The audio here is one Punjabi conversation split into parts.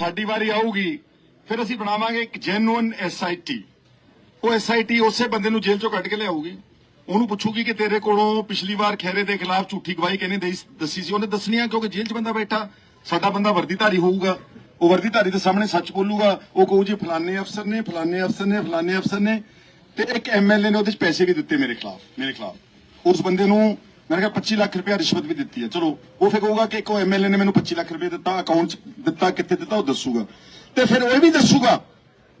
ਸਾਡੀ ਵਾਰੀ ਆਊਗੀ। ਫਿਰ ਅਸੀਂ ਬਣਾਵਾਂਗੇ ਇੱਕ ਜੈਨੂਇਨ ਐਸਆਈਟੀ ਉਹ ਐਸਆਈਟੀ ਉਸੇ ਬੰਦੇ ਨੂੰ ਜੇਲ੍ਹ ਚੋਂ ਕੱਢ ਕੇ ਲਿਆਊਗੀ। ਉਹਨੂੰ ਪੁੱਛੂਗੀ ਕਿ ਤੇਰੇ ਕੋਲੋਂ ਪਿਛਲੀ ਵਾਰ ਖੈਰੇ ਦੇ ਖਿਲਾਫ ਝੂਠੀ ਗਵਾਹੀ ਕਿਹਨੇ ਦੱਸੀ ਸੀ? ਉਹਨੇ ਦੱਸਣੀ ਆ ਕਿਉਂਕਿ ਜੇਲ੍ਹ 'ਚ ਬੰਦਾ ਬੈਠਾ। ਸਾਡਾ ਬੰਦਾ ਵਰਦੀਧਾਰੀ ਹੋਊਗਾ। ਉਹ ਵਰਦੀਧਾਰੀ ਦੇ ਸਾਹਮਣੇ ਸੱਚ ਬੋਲੂਗਾ। ਉਹ ਕਹੂ ਜੀ ਫਲਾਣੇ ਅਫਸਰ ਨੇ, ਫਲਾਣੇ ਅਫਸਰ ਨੇ, ਫਲਾਣੇ ਅਫਸਰ ਨੇ। ਤੇ ਇੱਕ ਐਮਐਲਏ ਨੇ ਉਹਦੇ 'ਚ ਪੈਸੇ ਵੀ ਦਿੱਤੇ ਮੇਰੇ ਖਿਲਾਫ ਮੇਰੇ ਖਿਲਾਫ। ਉਸ ਬੰਦੇ ਨੂੰ ਮੈਂ ਕਿਹਾ 25 ਲੱਖ ਰੁਪਇਆ ਰਿਸ਼ਵਤ ਵੀ ਦਿੱਤੀ ਹੈ। ਚਲੋ, ਉਹ ਫਿਰ ਕਹੂਗਾ ਕਿ ਇੱਕੋ ਐਮਐਲਏ ਨੇ ਮੈਨੂੰ 25 ਲੱਖ ਰੁਪਏ ਦਿੱਤਾ ਅਕਾਊਂਟ 'ਚ ਦਿੱਤਾ, ਕਿੱਥੇ ਦਿੱਤਾ, ਉਹ ਦੱਸੂਗਾ। ਤੇ ਫਿਰ ਉਹ ਵੀ ਦੱਸੂਗਾ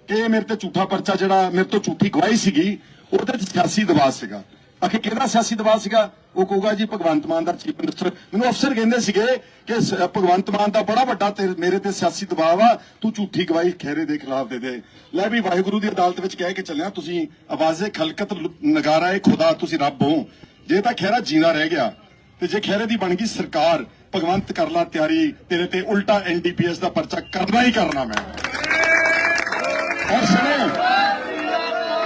ਕਿ ਮੇਰੇ ਤੇ ਝੂਠਾ ਪਰਚਾ ਜਿਹੜਾ ਮੇਰੇ ਤੋਂ ਝੂਠੀ ਗਵਾਹੀ ਸੀਗੀ, ਉਹਦੇ 'ਚ ਸਿਆਸੀ ਦਬਾਅ ਸੀਗਾ। ਆਖੇ ਕਿਹੜਾ ਸਿਆਸੀ ਦਬਾਅ ਸੀਗਾ? ਉਹ ਕਹੂਗਾ ਜੀ, ਭਗਵੰਤ ਮਾਨ ਦਾ ਚੀਫ ਮਿਨਿਸਟਰ। ਮੈਨੂੰ ਅਫਸਰ ਕਹਿੰਦੇ ਸੀਗੇ ਕਿ ਭਗਵੰਤ ਮਾਨ ਦਾ ਬੜਾ ਵੱਡਾ ਤੇ ਮੇਰੇ ਤੇ ਸਿਆਸੀ ਦਬਾਅ ਆ ਤੂੰ ਝੂਠੀ ਗਵਾਹੀ ਖਹਿਰੇ ਦੇ ਖਿਲਾਫ ਦੇ ਦੇ। ਲੈ ਵੀ ਵਾਹਿਗੁਰੂ ਦੀ ਅਦਾਲਤ ਵਿੱਚ ਕਹਿ ਕੇ ਚੱਲਿਆ, ਤੁਸੀਂ ਆਵਾਜ਼ੇ ਖਲਕਤ ਨਗਾਰਾ ਏ, ਖੁਦਾ, ਤੁਸੀਂ ਰੱਬ ਹੋ। ਜੇ ਤਾਂ ਖਹਿਰਾ ਜੀਣਾ ਰਹਿ ਗਿਆ, ਤੇ ਜੇ ਖਹਿਰੇ ਦੀ ਬਣ ਗਈ ਸਰਕਾਰ, ਭਗਵੰਤ ਕਰ ਲਾ ਤਿਆਰੀ, ਤੇਰੇ ਤੇ ਉਲਟਾ ਐਨਡੀਪੀਐਸ ਦਾ ਪਰਚਾ ਕਰਨਾ ਹੀ ਕਰਨਾ ਮੈਂ। ਔਰ ਸੁਣੋ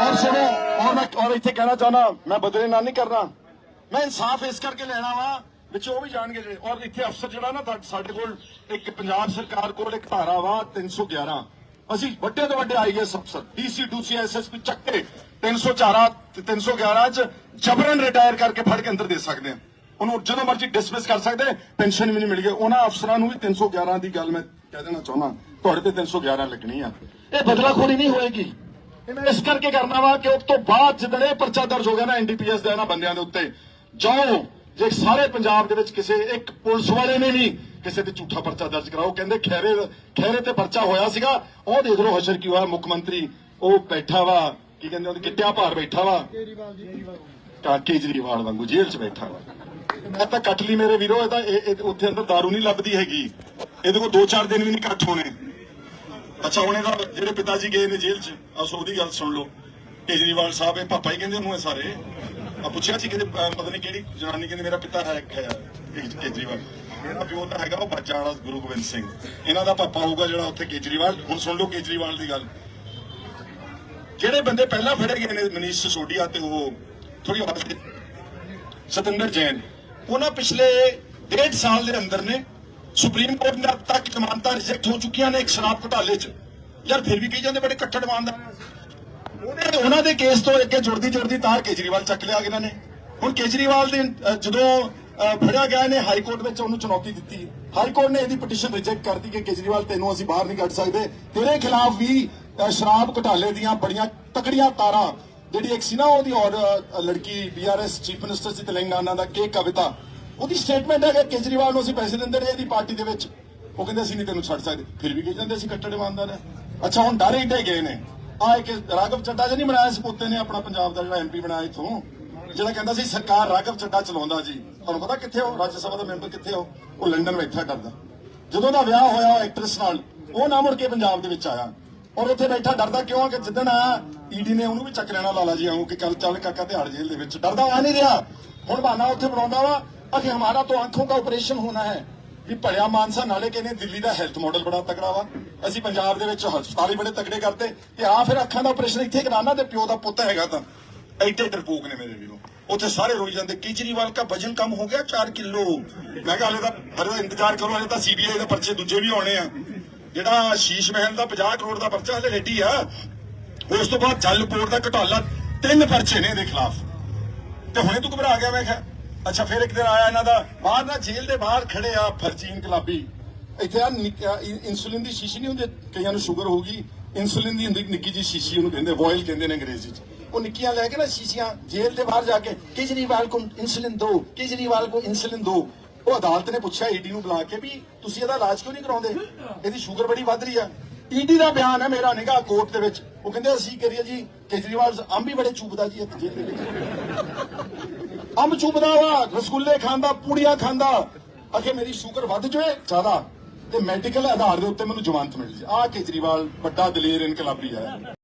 ਔਰ ਸੁਣੋ, ਔਰ ਮੈਂ, ਔਰ ਇੱਥੇ ਕਹਿਣਾ ਚਾਹਨਾ ਮੈਂ ਬਦਲੇ ਨਾਲ ਨਹੀਂ ਕਰਨਾ। ਮੈਂ ਇਨਸਾਫ ਇਸ ਕਰਕੇ ਲੈਣਾ ਵਾ, ਵਿੱਚ ਉਹ ਵੀ ਜਾਣਗੇ ਜਿਹੜੇ, ਔਰ ਇੱਥੇ ਅਫਸਰ ਜਿਹੜਾ ਨਾ ਸਾਡੇ ਕੋਲ ਇੱਕ ਪੰਜਾਬ ਸਰਕਾਰ ਕੋਲ ਇੱਕ ਧਾਰਾ ਵਾ 311 ਅਸੀਂ ਵੱਡੇ ਤੋਂ ਵੱਡੇ ਆਈਐਸ ਅਫਸਰ ਡੀਸੀ ਡੂਸੀ ਐਸਐਸਪੀ ਚੱਕੇ 304 ਤੇ 311 ਚ ਜਬਰਨ ਰਿਟਾਇਰ ਕਰਕੇ ਫੜ ਕੇ ਅੰਦਰ ਦੇ ਸਕਦੇ ਆ ਉਹਨੂੰ ਜਦੋਂ ਮਰਜ਼ੀ ਡਿਸਮਿਸ ਕਰ ਸਕਦੇ ਪੈਨਸ਼ਨ ਵੀ ਨਹੀਂ ਮਿਲ ਗਈ। ਉਹਨਾਂ ਅਫਸਰਾਂ ਨੂੰ ਵੀ 311 ਦੀ ਗੱਲ ਮੈਂ ਕਹਿ ਦੇਣਾ ਚਾਹੁੰਦਾ ਤੁਹਾਡੇ ਤੇ 311 ਲੱਗਣੀ ਆ। ਇਹ ਬਦਲਾਖੋਰੀ ਨਹੀਂ ਹੋਏਗੀ। ਇਸ ਕਰਕੇ ਕਰਨਾ ਵਾ ਕਿ ਉਸ ਤੋਂ ਬਾਅਦ ਜਦੋਂ ਇਹ ਪਰਚਾ ਦਰਜ ਹੋ ਗਿਆ ਨਾ ਐਨਡੀਪੀਐਸ ਦਾ ਇਹਨਾਂ ਬੰਦਿਆਂ ਦੇ ਉੱਤੇ ਜਾਓ ਜੇ ਸਾਰੇ ਪੰਜਾਬ ਦੇ ਵਿੱਚ ਕਿਸੇ ਇੱਕ ਪੁਲਿਸ ਵਾਲੇ ਨੇ ਵੀ ਕਿਸੇ ਤੇ ਝੂਠਾ ਪਰਚਾ ਦਰਜ ਕਰਾਓ। ਕਹਿੰਦੇ ਖੈਰੇ ਖੈਰੇ ਤੇ ਪਰਚਾ ਹੋਇਆ ਸੀਗਾ। ਉਹ ਦੇਖ ਲਓ ਹਸ਼ਰ ਕੀ ਹੋਇਆ। ਮੁੱਖ ਮੰਤਰੀ ਉਹ ਬੈਠਾ ਵਾ। ਕੀ ਕਹਿੰਦੇ ਉਹਦੇ? ਕਿੱਟਿਆ ਭਾਰ ਬੈਠਾ ਵਾ। ਕਾ ਕੇਜਰੀਵਾਲ ਵਾਂਗੂ ਜੇਲ੍ਹ 'ਚ ਬੈਠਾ ਵਾ। ਮੈਂ ਤਾਂ ਕੱਟ ਲਈ ਮੇਰੇ ਵੀਰੋ, ਇਹ ਤਾਂ ਇਹ- ਉੱਥੇ ਅੰਦਰ दारू ਨਹੀਂ ਲੱਭਦੀ ਹੈਗੀ। ਇਹਦੇ ਕੋਲ 2-4 ਦਿਨ ਵੀ ਨਹੀਂ ਕੱਟ ਹੋਣੇ। ਅੱਛਾ, ਹੁਣ ਇਹਦਾ ਜਿਹੜੇ ਪਿਤਾ ਜੀ ਗਏ ਨੇ ਜੇਲ੍ਹ 'ਚ ਆ ਉਹਦੀ ਗੱਲ ਸੁਣ ਲਓ। ਕੇਜਰੀਵਾਲ ਸਾਹਿਬ, ਇਹ ਪਾਪਾ ਹੀ ਕਹਿੰਦੇ ਉਹਨੂੰ ਇਹ ਸਾਰੇ। ਆ ਪੁੱਛਿਆ ਸੀ ਕਿ ਪਤਾ ਨਹੀਂ ਕਿਹੜੀ ਜਨਾਨੀ ਕਹਿੰਦੀ, ਮੇਰਾ ਪਿਤਾ ਹੈ, ਕੇਜਰੀਵਾਲ। ਇਹਦਾ ਪਿਓ ਤਾਂ ਹੈਗਾ ਉਹ ਬੱਚਾ ਵਾਲਾ ਗੁਰੂ ਗੋਬਿੰਦ ਸਿੰਘ। ਇਹਨਾਂ ਦਾ ਪਾਪਾ ਹੋਊਗਾ ਜਿਹੜਾ ਉੱਥੇ ਕੇਜਰੀਵਾਲ, ਹੁਣ ਸੁਣ ਲਓ ਕੇਜਰੀਵਾਲ ਦੀ ਗੱਲ। ਜਿਹੜੇ ਬੰਦੇ ਪਹਿਲਾਂ ਫੜੇ ਗਏ ਨੇ ਮਨੀਸ਼ ਸਿਸੋਦੀਆ ਤੇ ਉਹ ਥੋੜੀ ਆਵਾਜ਼ ਸਤਿੰਦਰ ਜੈਨ, ਉਹਨਾਂ ਪਿਛਲੇ ਡੇਢ ਸਾਲ ਦੇ ਅੰਦਰ ਨੇ ਸੁਪਰੀਮ ਕੋਰਟ ਨੇ ਤੱਕ ਜ਼ਮਾਨਤਾਂ ਰਿਜੈਕਟ ਹੋ ਚੁੱਕੀਆਂ ਨੇ ਇੱਕ ਸ਼ਰਾਬ ਘੁਟਾਲੇ 'ਚ। ਯਾਰ ਫਿਰ ਵੀ ਕਹੀ ਜਾਂਦੇ ਬੜੇ ਕੱਟੜ ਇਮਾਨਦਾਰ ਉਹਦੇ ਉਹਨਾਂ ਦੇ ਕੇਸ ਤੋਂ ਅੱਗੇ ਜੁੜਦੀ ਜੁੜਦੀ ਤਾਰ ਕੇਜਰੀਵਾਲ ਚੱਕ ਲਿਆ ਇਹਨਾਂ ਨੇ। ਹੁਣ ਕੇਜਰੀਵਾਲ ਦੇ ਜਦੋਂ ਫੜਿਆ ਗਿਆ ਨੇ, ਹਾਈ ਕੋਰਟ ਵਿੱਚ ਉਹਨੂੰ ਚੁਣੌਤੀ ਦਿੱਤੀ। ਹਾਈ ਕੋਰਟ ਨੇ ਇਹਦੀ ਪਟੀਸ਼ਨ ਰਿਜੈਕਟ ਕਰਤੀ ਕਿ ਕੇਜਰੀਵਾਲ ਤੈਨੂੰ ਅਸੀਂ ਬਾਹਰ ਨਹੀਂ ਕੱਢ ਸਕਦੇ। ਤੇਰੇ ਖਿਲਾਫ ਵੀ ਸ਼ਰਾਬ ਘੁਟਾਲੇ ਦੀਆਂ ਬੜੀਆਂ ਤਕੜੀਆਂ ਤਾਰਾਂ, ਜਿਹੜੀ ਇੱਕ ਸੀ ਨਾ ਉਹਦੀ ਔਰ ਲੜਕੀ ਬੀਆਰਐਸ ਚੀਫ ਮਿਨਿਸਟਰ ਸੀ, ਤੇਲੰਗਾਨਾ ਦਾ, ਕੇ ਕਵਿਤਾ। ਉਹਦੀ ਸਟੇਟਮੈਂਟ ਹੈ ਕਿ ਕੇਜਰੀਵਾਲ ਨੂੰ ਅਸੀਂ ਪੈਸੇ ਦਿੰਦੇ ਰਹੇ ਇਹਦੀ ਪਾਰਟੀ ਦੇ ਵਿੱਚ। ਉਹ ਕਹਿੰਦੇ, ਅਸੀਂ ਨਹੀਂ ਤੈਨੂੰ ਛੱਡ ਸਕਦੇ। ਫਿਰ ਵੀ ਕਹੀ ਜਾਂਦੇ, ਅਸੀਂ ਕੱਟੜ ਇਮਾਨਦਾਰ ਹੈ। ਅੱਛਾ, ਹੁਣ ਡਰ ਇੱਡੇ ਗਏ ਨੇ। ਆ ਇੱਕ ਰਾਘਵ ਚੱਡਾ ਜੀ ਨਹੀਂ ਬਣਾਇਆ ਸੀ, ਪੁੱਤੇ ਨੇ ਆਪਣਾ ਪੰਜਾਬ ਦਾ ਜਿਹੜਾ ਐਮਪੀ ਬਣਾਇਆ ਇਥੋਂ। ਜਿਹੜਾ ਕਹਿੰਦਾ ਸੀ, ਸਰਕਾਰ ਰਾਘਵ ਚੱਡਾ ਚਲਾਉਂਦਾ ਜੀ। ਤੁਹਾਨੂੰ ਪਤਾ ਕਿੱਥੇ ਹੋ ਰਾਜ ਸਭਾ ਦਾ ਮੈਂਬਰ ਕਿੱਥੇ ਹੋ ਉਹ ਲੰਡਨ ਬੈਠਾ ਕਰਦਾ ਜਦੋਂ ਦਾ ਵਿਆਹ ਹੋਇਆ ਐਕਟਰੈਸ ਨਾਲ, ਉਹ ਨਾ ਮੁੜ ਕੇ ਪੰਜਾਬ ਦੇ ਵਿੱਚ ਆਇਆ। ਔਰ ਉੱਥੇ ਬੈਠਾ ਡਰਦਾ ਕਿਉਂ? ਆ ਕਿ ਜਿੱਦਣ ਆ ਈਡੀ ਨੇ ਉਹਨੂੰ ਵੀ ਚੱਕ ਲੈਣਾ ਲਾਲਾ ਜੀ ਆਉਂ ਕਿ ਕੱਲ ਚੱਲ ਕਾਕਾ ਤਿਹਾੜ ਜੇਲ੍ਹ ਦੇ ਵਿੱਚ। ਡਰਦਾ ਆ ਨਹੀਂ ਰਿਹਾ। ਹੁਣ ਬਹਾਨਾ ਉੱਥੇ ਬਣਾਉਂਦਾ ਵਾ, ਅਖੇ ਹਮਾਰਾ ਤੋਂ ਅੱਖੋਂ ਦਾ ਆਪਰੇਸ਼ਨ ਹੋਣਾ ਹੈ। ਵੀ ਭੜਿਆ ਮਾਨਸਾ ਨਾਲੇ ਕਹਿੰਦੇ ਦਿੱਲੀ ਦਾ ਹੈਲਥ ਮਾਡਲ ਬੜਾ ਤਕੜਾ ਵਾ। ਅਸੀਂ ਪੰਜਾਬ ਦੇ ਵਿੱਚ ਹਸਪਤਾਲ ਹੀ ਬੜੇ ਤਕੜੇ ਕਰਤੇ। ਤੇ ਆ ਫਿਰ ਅੱਖਾਂ ਦਾ ਆਪਰੇਸ਼ਨ ਇੱਥੇ ਕਰਾਣਾ ਤੇ ਪਿਓ ਦਾ ਪੁੱਤ ਹੈਗਾ ਤਾਂ। ਐਡੇ ਡਰਪੋਕ ਨੇ ਮੇਰੇ ਵੀਰੋ। ਉੱਥੇ ਸਾਰੇ ਰੋਈ ਜਾਂਦੇ, ਕੇਜਰੀਵਾਲ ਦਾ ਵਜਨ ਕਮ ਹੋ ਗਿਆ 4 ਕਿਲੋ। ਮੈਂ ਕਿਹਾ ਹਲੇ ਤਾਂ ਹਲੇ ਤਾਂ ਇੰਤਜ਼ਾਰ ਕਰੋ, ਹਲੇ ਤਾਂ ਸੀਬੀਆਈ ਦੇ ਪਰਚੇ ਦੂਜੇ ਵੀ ਆਉਣੇ ਆ। ਜਿਹੜਾ ਸ਼ੀਸ਼ ਮਹਿਲ ਦਾ 50 ਕਰੋੜ ਦਾ ਪਰਚਾ ਹਲੇ ਰੈਡੀ ਆ, ਉਸ ਤੋਂ ਬਾਅਦ ਜਲਪੋਰ ਦਾ ਘਟਾਲਾ ਤਿੰਨ ਪਰਚੇ ਨੇ ਇਹਦੇ ਖਿਲਾਫ। ਤੇ ਹੁਣੇ ਤੂੰ ਘਬਰਾ ਗਿਆ, ਮੈਂ ਕਿਹਾ, ਅੱਛਾ, ਫਿਰ ਇੱਕ ਦਿਨ ਆਇਆ ਇਹਨਾਂ ਦਾ, ਬਾਹਰ ਨਾ ਜੇਲ੍ਹ ਦੇ ਬਾਹਰ ਖੜੇ ਆ ਫਰਜੀ ਇਨਕਲਾਬੀ। ਇੱਥੇ ਆ ਇਨਸੂਲਿਨ ਦੀ ਸ਼ੀਸ਼ੀ ਨਹੀਂ ਹੁੰਦੀ, ਕਈਆਂ ਨੂੰ ਸ਼ੂਗਰ ਹੋਊਗੀ, ਇਨਸੂਲਿਨ ਦੀ ਹੁੰਦੀ ਨਿੱਕੀ ਜੀ ਸ਼ੀਸ਼ੀ, ਉਹਨੂੰ ਕਹਿੰਦੇ, ਵੋਇਲ ਕਹਿੰਦੇ ਨੇ ਅੰਗਰੇਜ਼ੀ ਚ। ਉਹ ਨਿੱਕੀਆਂ ਲੈ ਕੇ ਨਾ ਸ਼ੀਸ਼ੀਆਂ ਜੇਲ੍ਹ ਦੇ ਬਾਹਰ ਜਾ ਕੇ, ਕੇਜਰੀਵਾਲ ਕੋ ਇਨਸੂਲਿਨ ਦੋ, ਕੇਜਰੀਵਾਲ ਕੋ ਉਹ ਅਦਾਲਤ ਨੇ ਪੁੱਛਿਆ ਈਡੀ ਨੂੰ ਬੁਲਾ ਕੇ ਵੀ ਤੁਸੀਂ ਇਹਦਾ ਇਲਾਜ ਕਿਉਂ ਨਹੀਂ ਕਰਾਉਂਦੇ? ਇਹਦੀ ਸ਼ੂਗਰ ਬੜੀ ਵੱਧ ਰਹੀ ਆ। ਈਡੀ ਦਾ ਬਿਆਨ ਹੈ ਮੇਰਾ ਨਿਗਾ ਕੋਰਟ ਦੇ ਵਿੱਚ। ਉਹ ਕਹਿੰਦੇ, ਅਸੀਂ ਕਰੀਏ ਜੀ, ਕੇਜਰੀਵਾਲ ਅੰਬ ਹੀ ਬੜੇ ਚੂਪਦਾ ਜੀ ਜੇਲ੍ਹ ਦੇ ਵਿੱਚ। ਅੰਬ ਚੁੱਪਦਾ ਵਾ, ਰਸਗੁੱਲੇ ਖਾਂਦਾ, ਪੂੜੀਆਂ ਖਾਂਦਾ। ਅਖੇ ਮੇਰੀ ਸ਼ੂਗਰ ਵੱਧ ਜਾਏ ਜ਼ਿਆਦਾ, ਤੇ ਮੈਡੀਕਲ ਆਧਾਰ ਦੇ ਉੱਤੇ ਮੈਨੂੰ ਜ਼ਮਾਨਤ ਮਿਲ ਜੇ। ਆ ਕੇਜਰੀਵਾਲ ਵੱਡਾ ਦਲੇਰ ਇਨਕਲਾਬੀ ਹੈ।